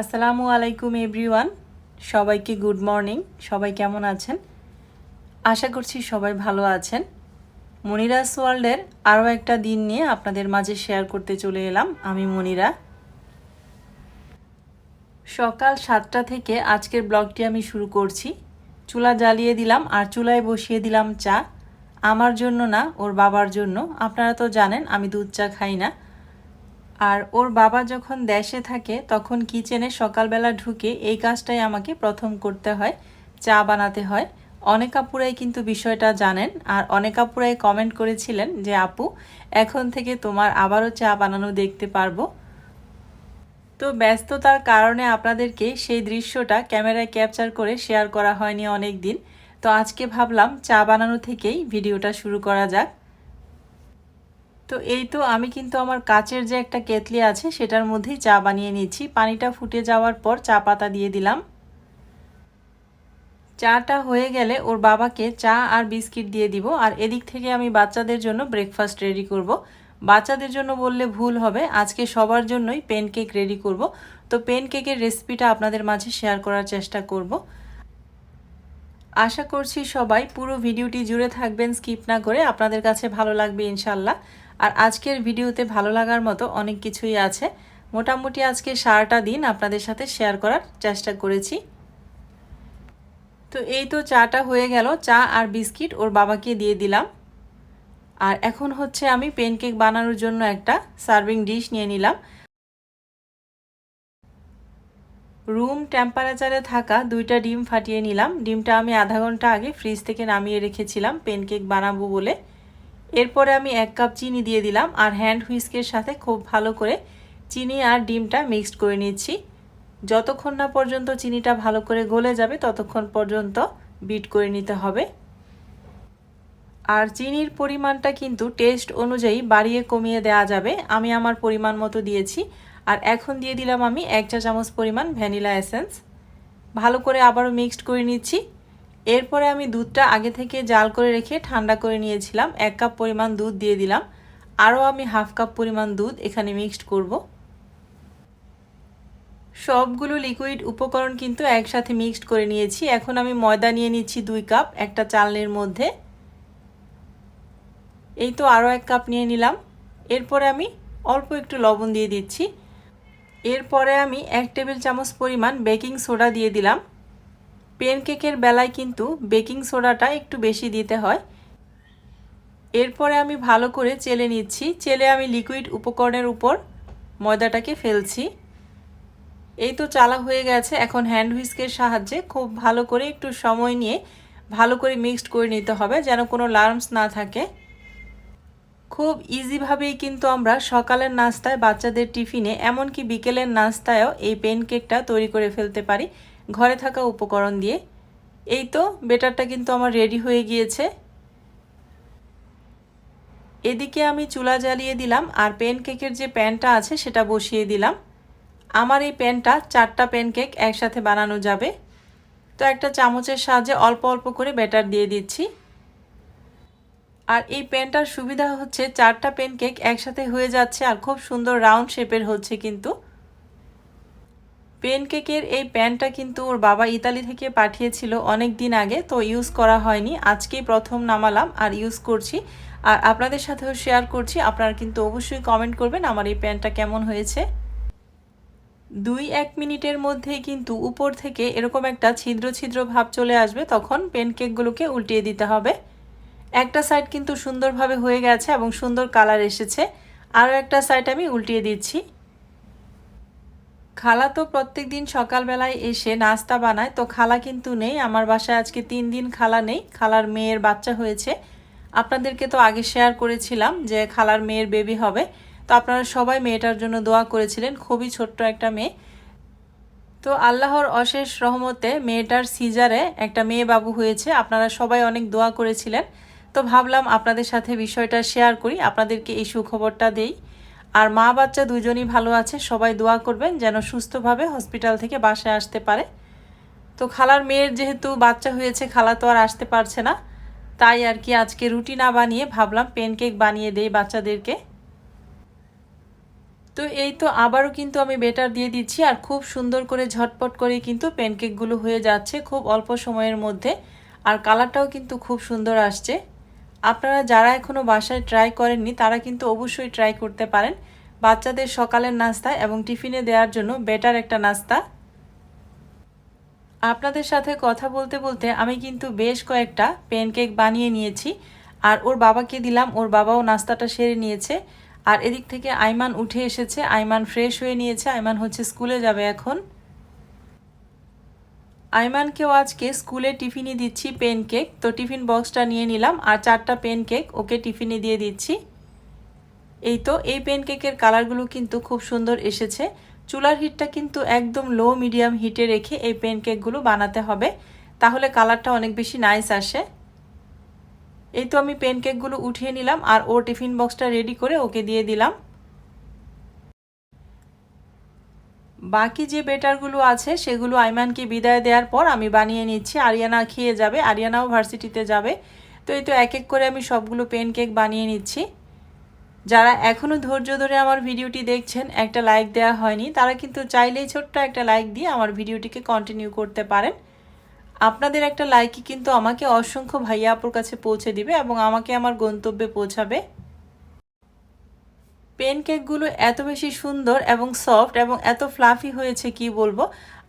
আসসালামু আলাইকুম এভরিওয়ান সবাইকে গুড মর্নিং সবাই কেমন আছেন? আশা করছি সবাই ভালো আছেন। মনিরাস ওয়ার্ল্ডের আরও একটা দিন নিয়ে আপনাদের মাঝে শেয়ার করতে চলে এলাম। আমি মনিরা। সকাল সাতটা থেকে আজকের ব্লগটি আমি শুরু করছি। চুলা জ্বালিয়ে দিলাম আর চুলায় বসিয়ে দিলাম চা। আমার জন্য না, ওর বাবার জন্য। আপনারা তো জানেন, আমি দুধ চা খাই না। আর ওর বাবা যখন দেশে থাকে, তখন কিচেনে সকালবেলা ঢুকে এই কাজটাই আমাকে প্রথম করতে হয়, চা বানাতে হয়। অনেক আপুরাই কিন্তু বিষয়টা জানেন, আর অনেক আপুরাই কমেন্ট করেছিলেন যে, আপু, এখন থেকে তোমার আবারও চা বানানো দেখতে পারব। তো ব্যস্ততার কারণে আপনাদেরকে সেই দৃশ্যটা ক্যামেরায় ক্যাপচার করে শেয়ার করা হয়নি অনেক দিন তো আজকে ভাবলাম চা বানানো থেকেই ভিডিওটা শুরু করা যাক। তো এই তো আমি কিন্তু আমার কাচের যে একটা কেতলি আছে, সেটার মধ্যেই চা বানিয়ে নিচ্ছি পানিটা ফুটে যাওয়ার পর চা পাতা দিয়ে দিলাম চাটা হয়ে গেলে ওর বাবাকে চা আর বিস্কিট দিয়ে দিব আর এদিক থেকে আমি বাচ্চাদের জন্য ব্রেকফাস্ট রেডি করব। বাচ্চাদের জন্য বললে ভুল হবে, আজকে সবার জন্যই পেন কেক রেডি করব। তো পেন কেকের রেসিপিটা আপনাদের মাঝে শেয়ার করার চেষ্টা করব। আশা করছি সবাই পুরো ভিডিওটি জুড়ে থাকবেন স্কিপ না করে আপনাদের কাছে ভালো লাগবে ইনশাল্লাহ আর আজকের ভিডিওতে ভালো লাগার মতো অনেক কিছুই আছে। মোটামুটি আজকে সারাটা দিন আপনাদের সাথে শেয়ার করার চেষ্টা করেছি। তো এই তো চাটা হয়ে গেল। চা আর বিস্কিট ওর বাবাকে দিয়ে দিলাম। আর এখন হচ্ছে আমি পেনকেক বানানোর জন্য একটা সার্ভিং ডিশ নিয়ে নিলাম। রুম টেম্পারেচারে থাকা দুইটা ডিম ফাটিয়ে নিলাম। ডিমটা আমি আধা ঘণ্টা আগে ফ্রিজ থেকে নামিয়ে রেখেছিলাম। পেনকেক বানাবো বলে। এরপরে আমি এক কাপ চিনি দিয়ে দিলাম আর হ্যান্ড হুইস্কের সাথে খুব ভালো করে চিনি আর ডিমটা মিক্সড করে নিচ্ছি। যতক্ষণ না পর্যন্ত চিনিটা ভালো করে গলে যাবে, ততক্ষণ পর্যন্ত বিট করে নিতে হবে। আর চিনির পরিমাণটা কিন্তু টেস্ট অনুযায়ী বাড়িয়ে কমিয়ে দেওয়া যাবে। আমি আমার পরিমাণ মতো দিয়েছি। আর এখন দিয়ে দিলাম আমি এক চা চামচ পরিমাণ ভ্যানিলা এসেন্স। ভালো করে আবারও মিক্সড করে নিচ্ছি। এরপরে আমি দুধটা আগে থেকে জাল করে রেখে ঠান্ডা করে নিয়েছিলাম। এক কাপ পরিমাণ দুধ দিয়ে দিলাম। আরও আমি হাফ কাপ পরিমাণ দুধ এখানে মিক্সড করব। সবগুলো লিকুইড উপকরণ কিন্তু একসাথে মিক্সড করে নিয়েছি। এখন আমি ময়দা নিয়ে নিচ্ছি দুই কাপ, একটা চালনির মধ্যে। এই তো আরও এক কাপ নিয়ে নিলাম। এরপরে আমি অল্প একটু লবণ দিয়ে দিচ্ছি। এরপরে আমি এক টেবিল চামচ পরিমাণ বেকিং সোডা দিয়ে দিলাম। পেনকেকের বেলায় কিন্তু বেকিং সোডাটা একটু বেশি দিতে হয়। এরপরে আমি ভালো করে চেলে নিচ্ছি। চেলে আমি লিকুইড উপকরণের উপর ময়দাটাকে ফেলছি। এই তো চালা হয়ে গেছে। এখন হ্যান্ড হুইস্কের সাহায্যে খুব ভালো করে একটু সময় নিয়ে ভালো করে মিক্সড করে নিতে হবে যেন কোনো লার্মস না থাকে। খুব ইজিভাবেই কিন্তু আমরা সকালের নাস্তায় বাচ্চাদের টিফিনে, এমনকি বিকেলের নাস্তায়ও এই পেনকেকটা তৈরি করে ফেলতে পারি। ঘরে থাকা উপকরণ দিয়ে। এই তো, বেটারটা কিন্তু আমার রেডি হয়ে গিয়েছে। এদিকে আমি চুলা জ্বালিয়ে দিলাম আর প্যানকেকের যে প্যানটা আছে সেটা বসিয়ে দিলাম। আমার এই প্যানটা চারটা প্যানকেক একসাথে বানানো যাবে। তো একটা চামচের সাহায্যে অল্প অল্প করে ব্যাটার দিয়ে দিচ্ছি। আর এই প্যানটার সুবিধা হচ্ছে চারটা প্যানকেক একসাথে হয়ে যাচ্ছে আর খুব সুন্দর রাউন্ড শেপের হচ্ছে কিন্তু। পেনকেকের এই প্যানটা কিন্তু ওর বাবা ইতালি থেকে পাঠিয়েছিল অনেক দিন আগে, তো ইউজ করা হয়নি। আজকেই প্রথম নামালাম আর ইউজ করছি। আর আপনাদের সাথেও শেয়ার করছি। আপনারা কিন্তু অবশ্যই কমেন্ট করবেন আমার এই প্যানটা কেমন হয়েছে। দুই এক মিনিটের মধ্যেই কিন্তু উপর থেকে এরকম একটা ছিদ্র ছিদ্র ভাব চলে আসবে, তখন পেনকেকগুলোকে উল্টিয়ে দিতে হবে। একটা সাইড কিন্তু সুন্দরভাবে হয়ে গেছে এবং সুন্দর কালার এসেছে। আরও একটা সাইড আমি উল্টিয়ে দিচ্ছি। খালা তো প্রত্যেক দিন সকালবেলায় এসে নাস্তা বানায়, তো খালা কিন্তু নেই। আমার বাসায় আজকে তিন দিন খালা নেই, খালার মেয়ের বাচ্চা হয়েছে। আপনাদেরকে তো আগে শেয়ার করেছিলাম যে খালার মেয়ের বেবি হবে। তো আপনারা সবাই মেয়েটার জন্য দোয়া করেছিলেন, খুবই ছোট্ট একটা মেয়ে। তো আল্লাহর অশেষ রহমতে মেয়েটার সিজারে একটা মেয়ে বাবু হয়েছে, আপনারা সবাই অনেক দোয়া করেছিলেন। তো ভাবলাম আপনাদের সাথে বিষয়টা শেয়ার করি, আপনাদেরকে এই সুখবরটা দেই। আর মা বাচ্চা দুজনই ভালো আছে, সবাই দোয়া করবেন যেন সুস্থভাবে হসপিটাল থেকে বাসায় আসতে পারে। তো খালার মেয়ের যেহেতু বাচ্চা হয়েছে, খালা তো আর আসতে পারছে না, তাই আর কি আজকে রুটি না বানিয়ে ভাবলাম পেনকেক বানিয়ে দেই বাচ্চাদেরকে। তো এই তো আবারও কিন্তু আমি বেটার দিয়ে দিচ্ছি, আর খুব সুন্দর করে ঝটপট করে কিন্তু প্যানকেকগুলো হয়ে যাচ্ছে খুব অল্প সময়ের মধ্যে, আর কালারটাও কিন্তু খুব সুন্দর আসছে। আপনারা যারা এখনও বাসায় ট্রাই করেননি, তারা কিন্তু অবশ্যই ট্রাই করতে পারেন। বাচ্চাদের সকালের নাস্তা এবং টিফিনে দেওয়ার জন্য বেটার একটা নাস্তা। আপনাদের সাথে কথা বলতে বলতে আমি কিন্তু বেশ কয়েকটা প্যানকেক বানিয়ে নিয়েছি। আর ওর বাবাকে দিলাম, ওর বাবাও নাস্তাটা সেরে নিয়েছে। আর এদিক থেকে আইমান উঠে এসেছে, আইমান ফ্রেশ হয়ে নিয়েছে, আইমান হচ্ছে স্কুলে যাবে এখন। আইমানকেও আজকে স্কুলে টিফিনে দিচ্ছি পেন কেক তো টিফিন বক্সটা নিয়ে নিলাম আর চারটা পেন কেক ওকে টিফিনে দিয়ে দিচ্ছি। এই তো, এই পেন কেকের কালারগুলো কিন্তু খুব সুন্দর এসেছে। চুলার হিটটা কিন্তু একদম লো মিডিয়াম হিটে রেখে এই পেন কেকগুলো বানাতে হবে। তাহলে কালারটা অনেক বেশি নাইস আসে। এই তো আমি পেন কেকগুলো উঠিয়ে নিলাম আর ও টিফিন বক্সটা রেডি করে ওকে দিয়ে দিলাম। বাকি যে বেটারগুলো আছে, সেগুলো আইমানকে বিদায় দেওয়ার পর আমি বানিয়ে নিচ্ছি। আরিয়ানা খেয়ে যাবে, আরিয়ানাও ভার্সিটিতে যাবে। তো এই তো এক এক করে আমি সবগুলো পেন কেক বানিয়ে নিচ্ছি। যারা এখনও ধৈর্য ধরে আমার ভিডিওটি দেখছেন, একটা লাইক দেওয়া হয়নি, তারা কিন্তু চাইলেই ছোট্ট একটা লাইক দিয়ে আমার ভিডিওটিকে কন্টিনিউ করতে পারেন। আপনাদের একটা লাইকই কিন্তু আমাকে অসংখ্য ভাইয়া আপুর কাছে পৌঁছে দিবে এবং আমাকে আমার গন্তব্যে পৌঁছাবে। পেন কেকগুলো এত বেশি সুন্দর এবং সফট এবং এত ফ্লাফি হয়েছে, কি বলব?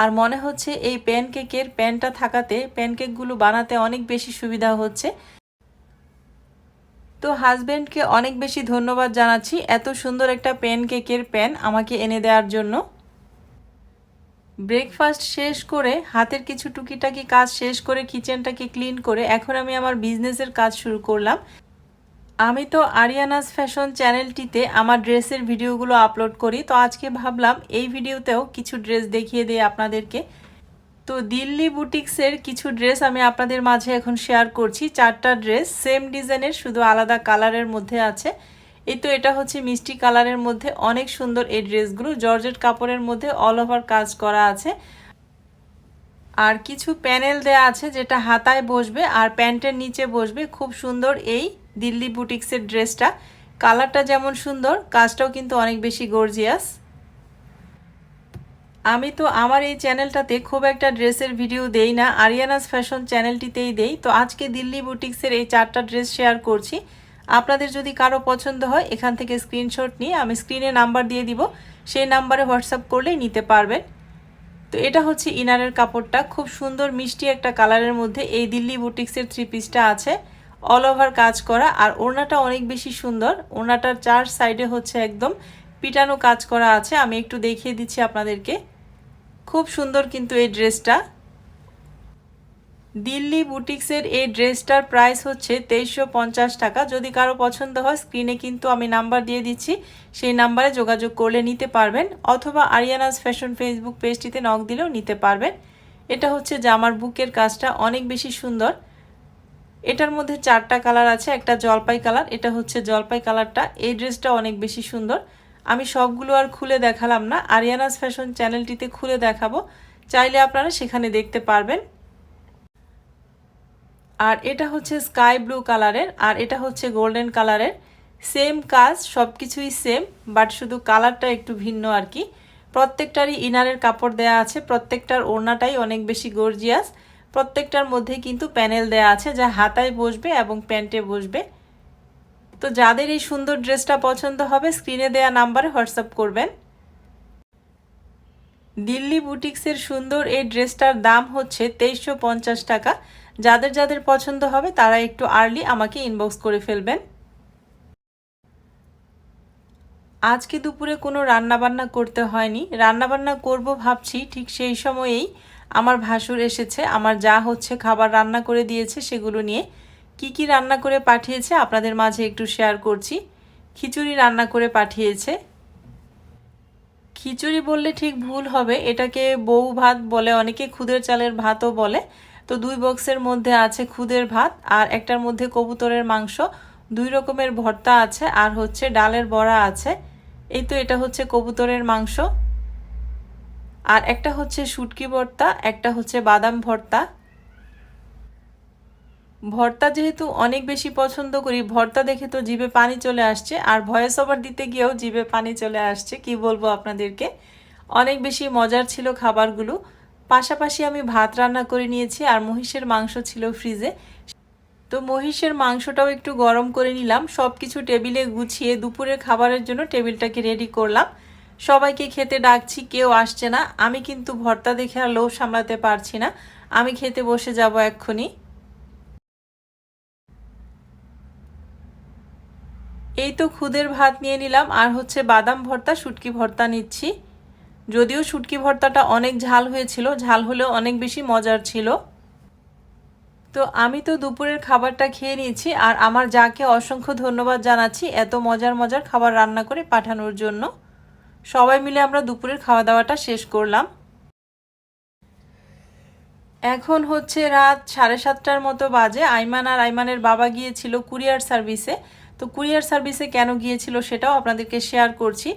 আর মনে হচ্ছে এই প্যান কেকের প্যানটা থাকাতে প্যান কেকগুলো বানাতে অনেক বেশি সুবিধা হচ্ছে। তো হাজব্যান্ডকে অনেক বেশি ধন্যবাদ জানাচ্ছি এত সুন্দর একটা প্যান কেকের প্যান আমাকে এনে দেওয়ার জন্য। ব্রেকফাস্ট শেষ করে, হাতের কিছু টুকিটাকি কাজ শেষ করে কিচেনটাকে ক্লিন করে, এখন আমি আমার বিজনেসের কাজ শুরু করলাম। আমি তো আরিয়ানাস ফ্যাশন চ্যানেলটিতে আমার ড্রেসের ভিডিওগুলো আপলোড করি, তো আজকে ভাবলাম এই ভিডিওতেও কিছু ড্রেস দেখিয়ে দিই আপনাদেরকে। তো দিল্লি বুটিক্সের কিছু ড্রেস আমি আপনাদের মাঝে এখন শেয়ার করছি। চারটা ড্রেস, সেম ডিজাইনের, শুধু আলাদা কালারের মধ্যে আছে। এই তো এটা হচ্ছে মিষ্টি কালারের মধ্যে, অনেক সুন্দর এই ড্রেসগুলো। জর্জেট কাপড়ের মধ্যে অল ওভার কাজ করা আছে। আর কিছু প্যানেল দেয়া আছে যেটা হাতায় বসবে আর প্যান্টের নিচে বসবে। খুব সুন্দর এই দিল্লি বুটিক্সের ড্রেসটা। কালারটা যেমন সুন্দর, কাজটাও কিন্তু অনেক বেশি গর্জিয়াস আমি তো আমার এই চ্যানেলটাতে খুব একটা ড্রেসের ভিডিও দেই না, আরিয়ানাস ফ্যাশন চ্যানেলটিতেই দেই। তো আজকে দিল্লি বুটিক্সের এই চারটা ড্রেস শেয়ার করছি। আপনাদের যদি কারও পছন্দ হয়, এখান থেকে স্ক্রিনশট নিয়ে আমি স্ক্রিনে নাম্বার দিয়ে দিব। সেই নাম্বারে হোয়াটসঅ্যাপ করলেই নিতে পারবেন। তো এটা হচ্ছে ইনারের কাপড়টা। খুব সুন্দর মিষ্টি একটা কালারের মধ্যে এই দিল্লি বুটিক্সের থ্রি পিসটা আছে। অল ওভার কাজ করা। আর ওড়নাটা অনেক বেশি সুন্দর। ওড়নাটার চার সাইডে হচ্ছে একদম পিটানো কাজ করা আছে। আমি একটু দেখিয়ে দিচ্ছি আপনাদেরকে। খুব সুন্দর কিন্তু এই ড্রেসটা। দিল্লি বুটিক্সের এই ড্রেসটার প্রাইস হচ্ছে তেইশশো পঞ্চাশ টাকা। যদি কারও পছন্দ হয় স্ক্রিনে কিন্তু আমি নাম্বার দিয়ে দিচ্ছি। সেই নাম্বারে যোগাযোগ করলে নিতে পারবেন। অথবা আরিয়ানাস ফ্যাশন ফেসবুক পেজটিতে নক দিলেও নিতে পারবেন। এটা হচ্ছে জামার বুকের কাজটা অনেক বেশি সুন্দর। এটার মধ্যে চারটা কালার আছে, একটা জলপাই কালার, এটা হচ্ছে জলপাই কালারটা। এই ড্রেসটা অনেক বেশি সুন্দর। আমি সবগুলো আর খুলে দেখালাম না, আরিয়ানাস ফ্যাশন চ্যানেলটিতে খুলে দেখাবো। চাইলে আপনারা সেখানে দেখতে পারবেন। আর এটা হচ্ছে স্কাই ব্লু কালারের, আর এটা হচ্ছে গোল্ডেন কালারের। সেম কাজ সব কিছুই সেম, বাট শুধু কালারটা একটু ভিন্ন আর কি। প্রত্যেকটারই ইনারের কাপড় দেয়া আছে, প্রত্যেকটার ওড়নাটাই অনেক বেশি গর্জিয়াস। প্রত্যেকটার মধ্যে কিন্তু প্যানেল দেয়া আছে যা হাতায় বসবে এবং প্যান্টে বসবে। তো যাদের এই সুন্দর ড্রেসটা পছন্দ হবে, স্ক্রিনে দেয়া নাম্বারে হোয়াটসঅ্যাপ করবেন। দিল্লি বুটিক্সের সুন্দর এই ড্রেসটার দাম হচ্ছে তেইশশো পঞ্চাশ টাকা। যাদের যাদের পছন্দ হবে, তারা একটু আর্লি আমাকে ইনবক্স করে ফেলবেন। আজকে দুপুরে কোনো রান্নাবান্না করতে হয়নি। রান্নাবান্না করব ভাবছি, ঠিক সেই সময়েই আমার ভাসুর এসেছে, আমার যা হচ্ছে খাবার রান্না করে দিয়েছে সেগুলো নিয়ে। কি কি রান্না করে পাঠিয়েছে আপনাদের মাঝে একটু শেয়ার করছি। খিচুড়ি রান্না করে পাঠিয়েছে। খিচুড়ি বললে ঠিক ভুল হবে, এটাকে বউ ভাত বলে, অনেকে খুদের চালের ভাতও বলে। তো দুই বক্সের মধ্যে আছে খুদের ভাত আর একটার মধ্যে কবুতরের মাংস। দুই রকমের ভর্তা আছে আর হচ্ছে ডালের বড়া আছে। এই তো এটা হচ্ছে কবুতরের মাংস। আর একটা হচ্ছে শুটকি ভর্তা, একটা হচ্ছে বাদাম ভর্তা। ভর্তা যেহেতু অনেক বেশি পছন্দ করি, ভর্তা দেখে তো জিভে পানি চলে আসছে, আর ভয়েস ওভার দিতে গিয়েও জিভে পানি চলে আসছে, কি বলব আপনাদেরকে? অনেক বেশি মজার ছিল খাবারগুলো। পাশাপাশি আমি ভাত রান্না করে নিয়েছি, আর মহিষের মাংস ছিল ফ্রিজে। তো মহিষের মাংসটাও একটু গরম করে নিলাম সব কিছু টেবিলে গুছিয়ে দুপুরের খাবারের জন্য টেবিলটাকে রেডি করলাম। সবাইকে খেতে ডাকছি, কেউ আসছে না। আমি কিন্তু ভর্তা দেখে আর লোভ সামলাতে পারছি না। আমি খেতে বসে যাব এক্ষুনি। এই তো খুদের ভাত নিয়ে নিলাম, আর হচ্ছে বাদাম ভর্তা, শুটকি ভর্তা নিচ্ছি। যদিও শুটকি ভর্তাটা অনেক ঝাল হয়েছিল, ঝাল হলেও অনেক বেশি মজার ছিল। তো আমি তো দুপুরের খাবারটা খেয়ে নিয়েছি, আর আমার যাকে অসংখ্য ধন্যবাদ জানাচ্ছি এত মজার মজার খাবার রান্না করে পাঠানোর জন্য। সবাই মিলে আমরা দুপুরের খাওয়া দাওয়াটা শেষ করলাম। এখন হচ্ছে রাত সাড়ে সাতটার মতো বাজে। আইমান আর আইমানের বাবা গিয়েছিল কুরিয়ার সার্ভিসে। তো কুরিয়ার সার্ভিসে কেন গিয়েছিল সেটাও আপনাদেরকে শেয়ার করছি।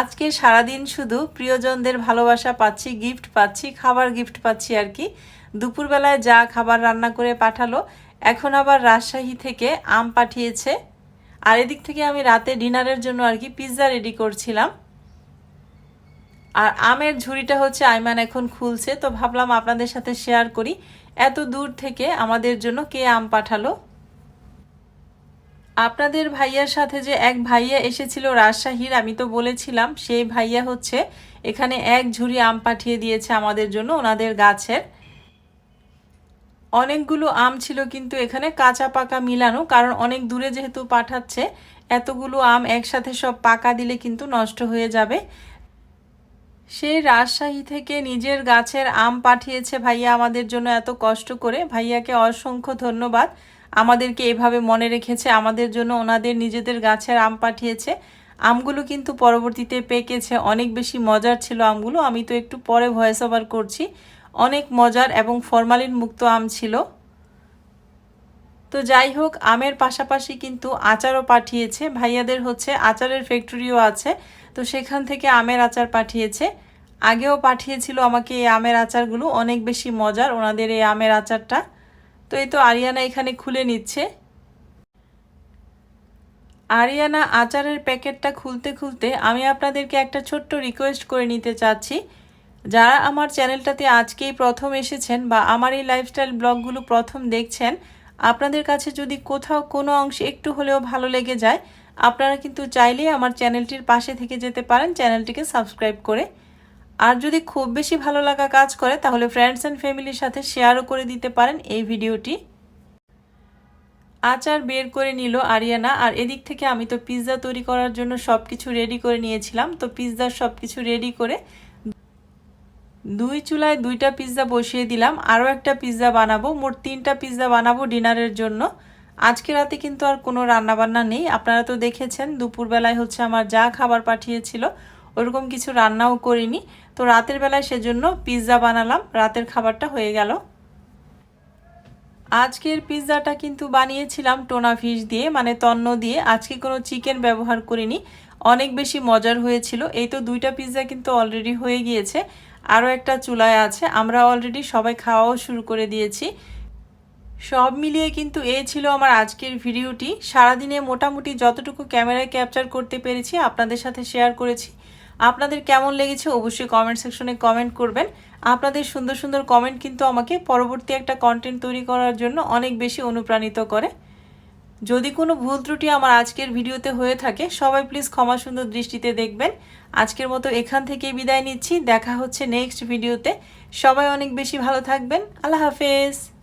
আজকে সারাদিন শুধু প্রিয়জনদের ভালোবাসা পাচ্ছি, গিফট পাচ্ছি, খাবার গিফট পাচ্ছি আর কি। দুপুরবেলায় যা খাবার রান্না করে পাঠালো। এখন আবার রাজশাহী থেকে আম পাঠিয়েছে। আর এদিক থেকে আমি রাতে ডিনারের জন্য আর কি পিৎজা রেডি করছিলাম। আর আমের ঝুড়িটা হচ্ছে আইমান এখন খুলছে, তো ভাবলাম আপনাদের সাথে শেয়ার করি। এত দূর থেকে আমাদের জন্য কে আম পাঠালো? আপনাদের ভাইয়ার সাথে যে এক ভাইয়া এসেছিল রাজশাহীর, আমি তো বলেছিলাম, সেই ভাইয়া হচ্ছে এখানে এক ঝুড়ি আম পাঠিয়ে দিয়েছে আমাদের জন্য ওনাদের গাছের। অনেকগুলো আম ছিল কিন্তু এখানে কাঁচা পাকা মিলানো, কারণ অনেক দূরে যেহেতু পাঠাচ্ছে, এতগুলো আম একসাথে সব পাকা দিলে কিন্তু নষ্ট হয়ে যাবে। সেই রাজশাহী থেকে নিজের গাছের আম পাঠিয়েছে। ভাইয়া, আমাদের জন্য এত কষ্ট করে। ভাইয়াকে অসংখ্য ধন্যবাদ। আমাদেরকে এভাবে মনে রেখেছে। আমাদের জন্য ওনাদের নিজেদের গাছের আম পাঠিয়েছে। আমগুলো কিন্তু পরবর্তীতে পেকেছে। অনেক বেশি মজার ছিল আমগুলো। আমি তো একটু পরে ভয়েস ওভার করছি। অনেক মজার এবং ফরমালিন মুক্ত আম ছিল। তো যাই হোক, আমের পাশাপাশি কিন্তু আচারও পাঠিয়েছে। ভাইয়াদের হচ্ছে আচারের ফ্যাক্টরিও আছে। তো সেখান থেকে আমের আচার পাঠিয়েছে। আগেও পাঠিয়েছিল আমাকে এই আমের আচারগুলো, অনেক বেশি মজার ওনাদের এই আমের আচারটা। তো এই তো আরিয়ানা এখানে খুলে নিচ্ছে। আরিয়ানা আচারের প্যাকেটটা খুলতে খুলতে আমি আপনাদেরকে একটা ছোট্ট রিকোয়েস্ট করে নিতে চাচ্ছি। যারা আমার চ্যানেলটাতে আজকেই প্রথম এসেছেন বা আমার এই লাইফস্টাইল ব্লগগুলো প্রথম দেখছেন, আপনাদের কাছে যদি কোথাও কোনো অংশে একটু হলেও ভালো লেগে যায় আপনারা কিন্তু চাইলেই আমার চ্যানেলটির পাশে থেকে যেতে পারেন, চ্যানেলটিকে সাবস্ক্রাইব করে। আর যদি খুব বেশি ভালো লাগা কাজ করে, তাহলে ফ্রেন্ডস অ্যান্ড ফ্যামিলির সাথে শেয়ারও করে দিতে পারেন এই ভিডিওটি। আচার বের করে নিল আরিয়ানা, আর এদিক থেকে আমি তো পিৎজা তৈরি করার জন্য সব কিছু রেডি করে নিয়েছিলাম। তো পিৎজার সব কিছু রেডি করে দুই চুলায় দুইটা পিৎজা বসিয়ে দিলাম। আরও একটা পিৎজা বানাবো, মোট তিনটা পিৎজা বানাবো ডিনারের জন্য। আজকে রাতে কিন্তু আর কোনো রান্নাবান্না নেই। আপনারা তো দেখেছেন, দুপুরবেলায় হচ্ছে আমার যা খাবার পাঠিয়েছিল, ওরকম কিছু রান্নাও করিনি। তো রাতের বেলায় সেজন্য পিৎজা বানালাম। রাতের খাবারটা হয়ে গেল। আজকের পিৎজাটা কিন্তু বানিয়েছিলাম টোনা ফিশ দিয়ে মানে তন্ন দিয়ে। আজকে কোনো চিকেন ব্যবহার করিনি। অনেক বেশি মজার হয়েছিল। এই তো দুইটা পিৎজা কিন্তু অলরেডি হয়ে গিয়েছে। আরও একটা চুলায় আছে। আমরা অলরেডি সবাই খাওয়াও শুরু করে দিয়েছি। সব মিলিয়ে কিন্তু এ ছিল আমার আজকের ভিডিওটি। সারাদিনে মোটামুটি যতটুকু ক্যামেরায় ক্যাপচার করতে পেরেছি, আপনাদের সাথে শেয়ার করেছি। আপনাদের কেমন লেগেছে অবশ্যই কমেন্ট সেকশনে কমেন্ট করবেন। আপনাদের সুন্দর সুন্দর কমেন্ট কিন্তু আমাকে পরবর্তী একটা কন্টেন্ট তৈরি করার জন্য অনেক বেশি অনুপ্রাণিত করে। যদি কোনো ভুল ত্রুটি আমার আজকের ভিডিওতে হয়ে থাকে, সবাই প্লিজ ক্ষমা সুন্দর দৃষ্টিতে দেখবেন। আজকের মতো এখান থেকেই বিদায় নিচ্ছি। দেখা হচ্ছে নেক্সট ভিডিওতে সবাই অনেক বেশি ভালো থাকবেন। আল্লাহ হাফেজ।